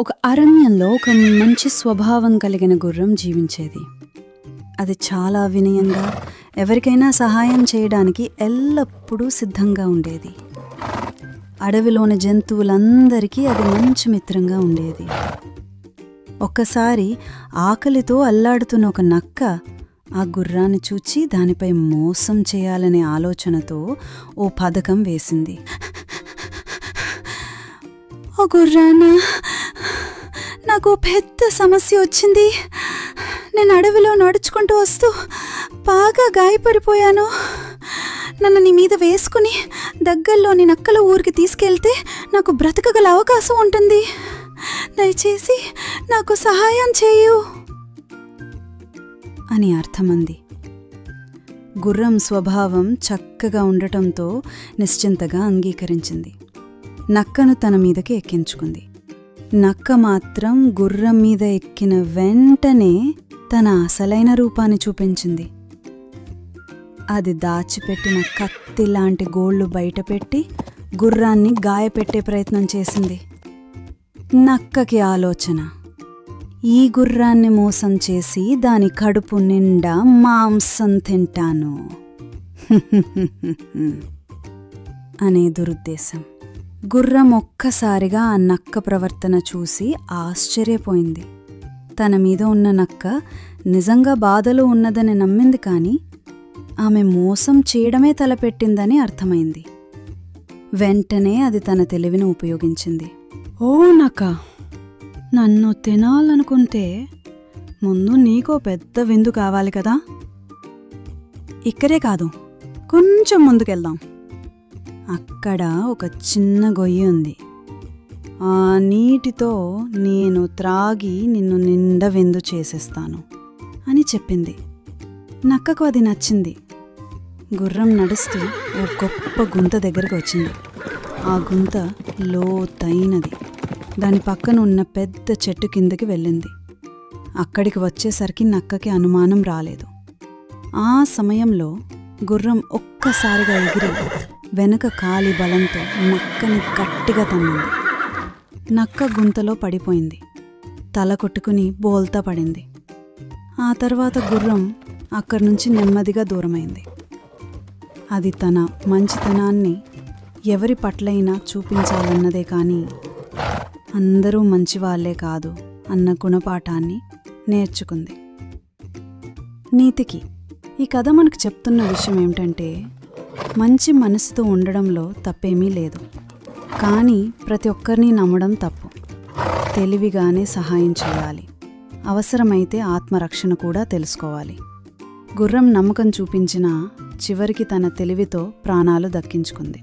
ఒక అరణ్యంలో ఒక మంచి స్వభావం కలిగిన గుర్రం జీవించేది. అది చాలా వినయంగా ఎవరికైనా సహాయం చేయడానికి ఎల్లప్పుడూ సిద్ధంగా ఉండేది. అడవిలోని జంతువులందరికీ అది మంచి మిత్రంగా ఉండేది. ఒక్కసారి ఆకలితో అల్లాడుతున్న ఒక నక్క ఆ గుర్రాన్ని చూచి దానిపై మోసం చేయాలనే ఆలోచనతో ఓ పథకం వేసింది. ఓ గుర్రానా? నాకు పెద్ద సమస్య వచ్చింది. నేను అడవిలో నడుచుకుంటూ వస్తూ బాగా గాయపడిపోయాను. నన్ను నీ మీద వేసుకుని దగ్గరలోని నక్కల ఊరికి తీసుకెళ్తే నాకు బ్రతకగల అవకాశం ఉంటుంది. దయచేసి నాకు సహాయం చేయు. అని అర్థమంది. గుర్రం స్వభావం చక్కగా ఉండటంతో నిశ్చింతగా అంగీకరించింది. నక్కను తన మీదకి ఎక్కించుకుంది. నక్క మాత్రం గుర్రం మీద ఎక్కిన వెంటనే తన అసలైన రూపాన్ని చూపించింది. అది దాచిపెట్టిన కత్తి లాంటి గోళ్ళు బయటపెట్టి గుర్రాన్ని గాయపెట్టే ప్రయత్నం చేసింది. నక్కకి ఆలోచన. ఈ గుర్రాన్ని మోసం చేసి దాని కడుపు నిండా మాంసం తింటాను. అనే దురుద్దేశం. గుర్రం ఒక్కసారిగా ఆ నక్క ప్రవర్తన చూసి ఆశ్చర్యపోయింది. తన మీద ఉన్న నక్క నిజంగా బాధలో ఉన్నదని నమ్మింది కానీ ఆమె మోసం చేయడమే తలపెట్టిందని అర్థమైంది. వెంటనే అది తన తెలివిని ఉపయోగించింది. ఓ నక్క నన్ను తినాలనుకుంటే ముందు నీకో పెద్ద విందు కావాలి కదా? ఇక్కడే కాదు కొంచెం ముందుకెళ్దాం. అక్కడ ఒక చిన్న గొయ్యి ఉంది. ఆ నీటితో నేను త్రాగి నిన్ను నిండా విందు చేసేస్తాను అని చెప్పింది. నక్కకు అది నచ్చింది. గుర్రం నడుస్తూ ఓ గొప్ప గుంత దగ్గరకు వచ్చింది. ఆ గుంత లోతైనది. దాని పక్కన ఉన్న పెద్ద చెట్టు కిందకి వెళ్ళింది. అక్కడికి వచ్చేసరికి నక్కకి అనుమానం రాలేదు. ఆ సమయంలో గుర్రం ఒక్కసారిగా ఎగిరి వెనక కాలి బలంతో నక్కని గట్టిగా తన్నింది. నక్క గుంతలో పడిపోయింది. తల కొట్టుకుని బోల్తా పడింది. ఆ తర్వాత గుర్రం అక్కడి నుంచి నెమ్మదిగా దూరమైంది. అది తన మంచితనాన్ని ఎవరి పట్లైనా చూపించాలన్నదే కానీ అందరూ మంచివాళ్ళే కాదు అన్న గుణపాఠాన్ని నేర్చుకుంది. నీతికి ఈ కథ మనకు చెప్తున్న విషయం ఏమిటంటే మంచి మనసుతో ఉండడంలో తప్పేమీ లేదు. కానీ ప్రతి ఒక్కరిని నమ్మడం తప్పు. తెలివిగానే సహాయం చేయాలి. అవసరమైతే ఆత్మరక్షణ కూడా తెలుసుకోవాలి. గుర్రం నమ్మకం చూపించినా చివరికి తన తెలివితో ప్రాణాలు దక్కించుకుంది.